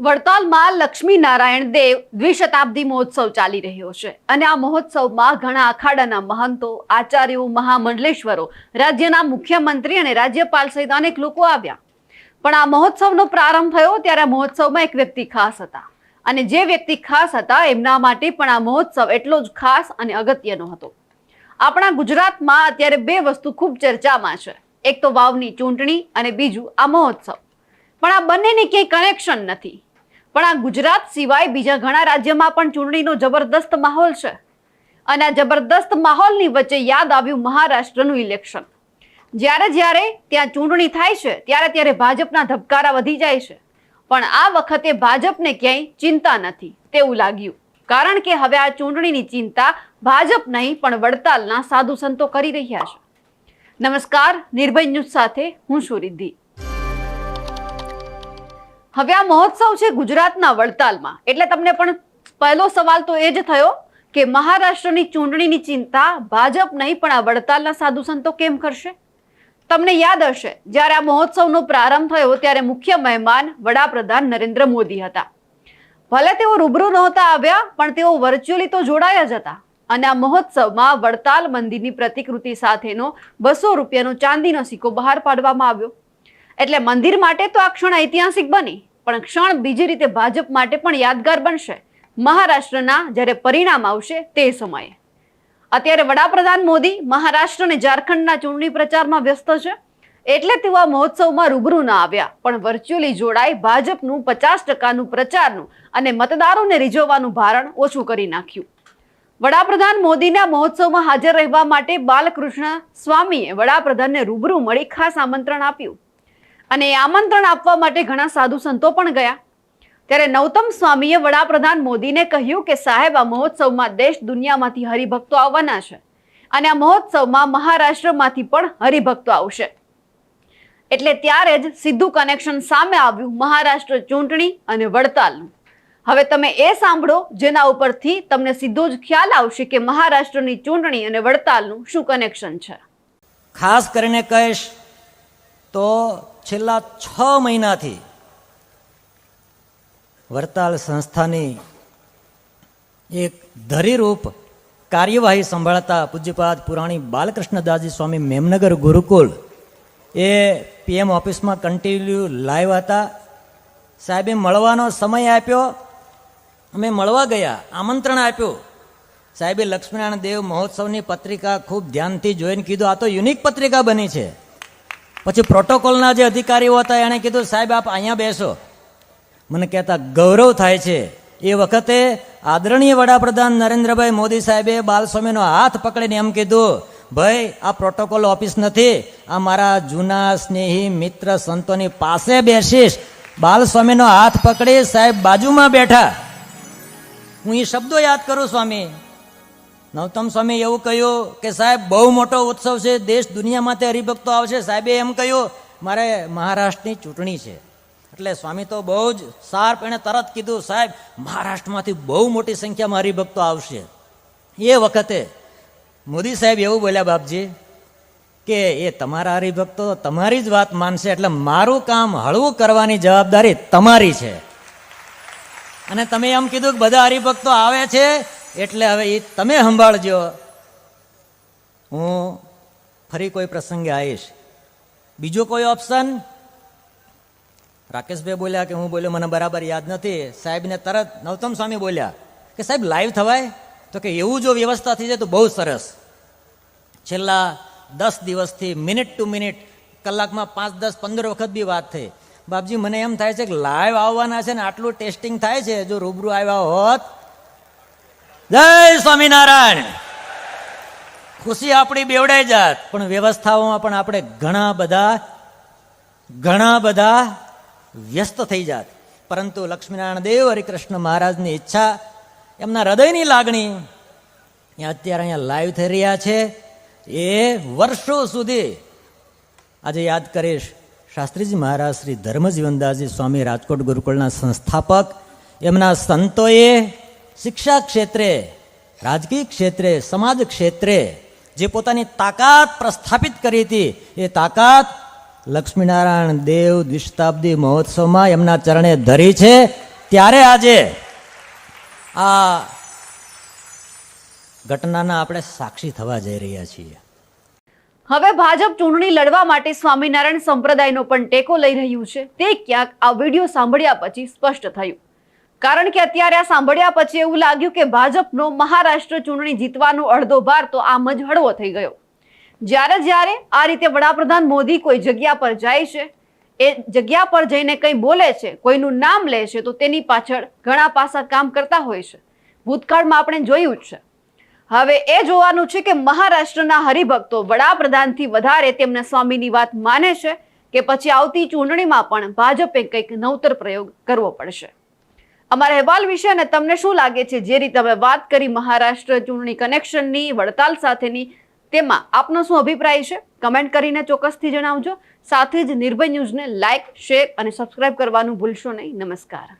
વડતાલમાં લક્ષ્મી નારાયણ દેવ દ્વિશતાબ્દી મહોત્સવ ચાલી રહ્યો છે. અને આ મહોત્સવમાં ઘણા અખાડાના મહંતો, આચાર્યો, મહામંડલેશ્વરો, રાજ્યના મુખ્યમંત્રી અને રાજ્યપાલ સહિત અનેક લોકો આવ્યા. પણ આ મહોત્સવનો પ્રારંભ થયો ત્યારે આ મહોત્સવમાં એક વ્યક્તિ ખાસ હતા. અને જે વ્યક્તિ ખાસ હતા એમના માટે પણ આ મહોત્સવ એટલો જ ખાસ અને અગત્યનો હતો. આપણા ગુજરાતમાં અત્યારે બે વસ્તુ ખૂબ ચર્ચામાં છે. એક તો વાવની ચૂંટણી અને બીજું આ મહોત્સવ. પણ આ બંનેની ક્યાંય કનેક્શન નથી. પણ આ ગુજરાત સિવાય બીજા ઘણા રાજ્યમાં પણ ચૂંટણીનો જબરદસ્ત માહોલ છે. અને આ જબરદસ્ત માહોલની વચ્ચે યાદ આવ્યું મહારાષ્ટ્રનું ઇલેક્શન. જ્યારે જ્યારે ત્યાં ચૂંટણી થાય છે, ત્યારે ત્યારે ભાજપના ધબકારા વધી જાય છે. પણ આ વખતે ભાજપને ક્યાંય ચિંતા નથી, તેવું લાગ્યું. કારણ કે હવે આ ચૂંટણીની ચિંતા ભાજપ નહીં, પણ વડતાલના સાધુ સંતો કરી રહ્યા છે. નમસ્કાર, નિર્ભય ન્યૂઝ સાથે હું સુરિદ્ધિ રિદ્ધિ. હવે આ મહોત્સવ છે ગુજરાતના વડતાલમાં. એટલે તમને પણ પહેલો સવાલ તો એ જ થયો કે મહારાષ્ટ્રની ચૂંટણીની ચિંતા ભાજપ નહીં, પણ આ વડતાલના સાધુ સંતો કેમ કરશે? તમને યાદ હશે, જ્યારે આ મહોત્સવનો પ્રારંભ થયો ત્યારે મુખ્ય મહેમાન વડાપ્રધાન નરેન્દ્ર મોદી હતા. ભલે તેઓ રૂબરૂ નહોતા આવ્યા, પણ તેઓ વર્ચ્યુઅલી તો જોડાયા જ હતા. અને આ મહોત્સવમાં વડતાલ મંદિરની પ્રતિકૃતિ સાથેનો બસો રૂપિયાનો ચાંદીનો સિક્કો બહાર પાડવામાં આવ્યો. એટલે મંદિર માટે તો આ ક્ષણ ઐતિહાસિક બની, પણ ક્ષણ બીજી રીતે ભાજપ માટે પણ યાદગાર બનશે. મહારાષ્ટ્રના જ્યારે પરિણામ આવશે તે સમયે. અત્યારે વડાપ્રધાન મોદી મહારાષ્ટ્ર અને ઝારખંડના ચૂંટણી પ્રચારમાં વ્યસ્ત છે. એટલે તેઓ આ મહોત્સવમાં રૂબરૂ ના આવ્યા, પણ વર્ચ્યુઅલી જોડાઈ ભાજપનું પચાસ ટકાનું પ્રચારનું અને મતદારોને રીઝવવાનું ભારણ ઓછું કરી નાખ્યું. વડાપ્રધાન મોદીના મહોત્સવમાં હાજર રહેવા માટે બાલકૃષ્ણ સ્વામીએ વડાપ્રધાનને રૂબરૂ મળી ખાસ આમંત્રણ આપ્યું. અને આમંત્રણ આપવા માટે ઘણા સાધુ સંતો પણ ગયા. ત્યારે નૌતમ સ્વામીએ વડાપ્રધાન મોદીને કહ્યું કે સાહેબ, આ મહોત્સવમાં દેશ દુનિયામાંથી હરિભક્તો આવવાના છે અને આ મહોત્સવમાં મહારાષ્ટ્રમાંથી પણ હરિભક્તો આવશે. એટલે ત્યારે જ સીધું કનેક્શન સામે આવ્યું મહારાષ્ટ્ર ચૂંટણી અને વડતાલનું. હવે તમે એ સાંભળો, જેના ઉપરથી તમને સીધો જ ખ્યાલ આવશે કે મહારાષ્ટ્રની ચૂંટણી અને વડતાલનું શું કનેક્શન છે. ખાસ કરીને કહીશ તો છેલ્લા છ મહિનાથી વરતાલ સંસ્થાની એક ધરીરૂપ કાર્યવાહી સંભાળતા પૂજ્યપાદ પુરાણી બાલકૃષ્ણદાસજી સ્વામી મેમનગર ગુરુકુળ એ પીએમ ઓફિસમાં કન્ટિન્યુ લાઈવ હતા. સાહેબે મળવાનો સમય આપ્યો. અમે મળવા ગયા, આમંત્રણ આપ્યું. સાહેબે લક્ષ્મીનારાયણ દેવ મહોત્સવની પત્રિકા ખૂબ ધ્યાનથી જોઈને કીધું, આ તો યુનિક પત્રિકા બની છે. પછી પ્રોટોકોલના જે અધિકારીઓ હતા, એણે કીધું, સાહેબ, આપ અહીંયા બેસો. મને કહેતા, ગૌરવ થાય છે. એ વખતે આદરણીય વડાપ્રધાન નરેન્દ્રભાઈ મોદી સાહેબે બાલસ્વામીનો હાથ પકડીને એમ કીધું, ભાઈ, આ પ્રોટોકોલ ઓફિસ નથી. આ મારા જૂના સ્નેહી મિત્ર સંતોની પાસે બેસીશ. બાલસ્વામીનો હાથ પકડી સાહેબ બાજુમાં બેઠા. હું એ શબ્દો યાદ કરું, સ્વામી. નવતમ સ્વામી એવું કહ્યું કે, સાહેબ, બહુ મોટો ઉત્સવ છે. દેશ દુનિયામાંથી હરિભક્તો આવશે. સાહેબે એમ કહ્યું, મારે મહારાષ્ટ્રની ચૂંટણી છે. એટલે સ્વામી તો બહુ જ શાર્પ એણે તરત કીધું, સાહેબ, મહારાષ્ટ્રમાંથી બહુ મોટી સંખ્યામાં હરિભક્તો આવશે. એ વખતે મોદી સાહેબ એવું બોલ્યા, બાપજી, કે એ તમારા હરિભક્તો તમારી જ વાત માનશે, એટલે મારું કામ હળવું કરવાની જવાબદારી તમારી છે. અને તમે એમ કીધું કે, બધા હરિભક્તો આવે છે એટલે હવે એ તમે સંભાળજો. હું ફરી કોઈ પ્રસંગે આવીશ. બીજો કોઈ ઓપ્શન રાકેશભાઈ બોલ્યા કે હું બોલ્યો, મને બરાબર યાદ નથી. સાહેબને તરત નવતમ સ્વામી બોલ્યા કે સાહેબ લાઈવ થવાય? તો કે એવું જો વ્યવસ્થા થઈ જાય તો બહુ સરસ. છેલ્લા દસ દિવસથી મિનિટ ટુ મિનિટ કલાકમાં પાંચ, દસ, પંદર વખત બી વાત થઈ. બાપજી, મને એમ થાય છે કે લાઈવ આવવાના છે ને આટલું ટેસ્ટિંગ થાય છે. જો રૂબરૂ આવ્યા હોત જય સ્વામિનારાયણ. ખુશી આપણી બેવડાઈ જાત, પણ વ્યવસ્થાઓમાં પણ આપણે ઘણા બધા ઘણા બધા વ્યસ્ત થઈ જાત. પરંતુ લક્ષ્મીનારાયણ દેવ, હરિકૃષ્ણ મહારાજની ઈચ્છા, એમના હૃદયની લાગણી, એ અત્યારે અહીંયા લાઈવ થઈ રહ્યા છે. એ વર્ષો સુધી આજે યાદ કરીશ શાસ્ત્રીજી મહારાજ શ્રી ધર્મજીવનદાસજી સ્વામી રાજકોટ ગુરુકુળના સંસ્થાપક. એમના સંતોએ શિક્ષા ક્ષેત્રે, રાજકીય ક્ષેત્રે, સમાજ ક્ષેત્રે જે પોતાની તાકાત પ્રસ્થાપિત કરી હતી, એ તાકાત લક્ષ્મીનારાયણ દેવ દ્વિશતાબ્દી મહોત્સવમાં એમના ચરણે ધરી છે. ત્યારે આજે આ ઘટનાના આપણે સાક્ષી થવા જઈ રહ્યા છીએ. હવે ભાજપ ચૂંટણી લડવા માટે સ્વામિનારાયણ સંપ્રદાયનો પણ ટેકો લઈ રહ્યું છે. તે ક્યાંક આ વીડિયો સાંભળ્યા પછી સ્પષ્ટ થયું. કારણ કે અત્યારે આ સાંભળ્યા પછી એવું લાગ્યું કે ભાજપનો મહારાષ્ટ્ર ચૂંટણી જીતવાનો અડધો ભાર તો આમ જ હળવો થઈ ગયો. જ્યારે જ્યારે આ રીતે વડાપ્રધાન મોદી કોઈ જગ્યા પર જાય છે, એ જગ્યા પર જઈને કંઈ બોલે છે, કોઈનું નામ લે છે, તો તેની પાછળ ઘણા પાસા કામ કરતા હોય છે. ભૂતકાળમાં આપણે જોયું જ છે. હવે એ જોવાનું છે કે મહારાષ્ટ્રના હરિભક્તો વડાપ્રધાનથી વધારે તેમના સ્વામીની વાત માને છે કે પછી આવતી ચૂંટણીમાં પણ ભાજપે કંઈક નવતર પ્રયોગ કરવો પડશે. અમારા અહેવાલ વિશે અને તમને શું લાગે છે? જે રીતે અમે વાત કરી મહારાષ્ટ્ર ચૂંટણી કનેક્શનની, વડતાલ સાથેની, તેમાં આપનો શું અભિપ્રાય છે? કમેન્ટ કરીને ચોક્કસથી જણાવજો. સાથે જ નિર્ભય ન્યૂઝને લાઇક શેર અને સબસ્ક્રાઇબ કરવાનું ભૂલશો નહીં. નમસ્કાર.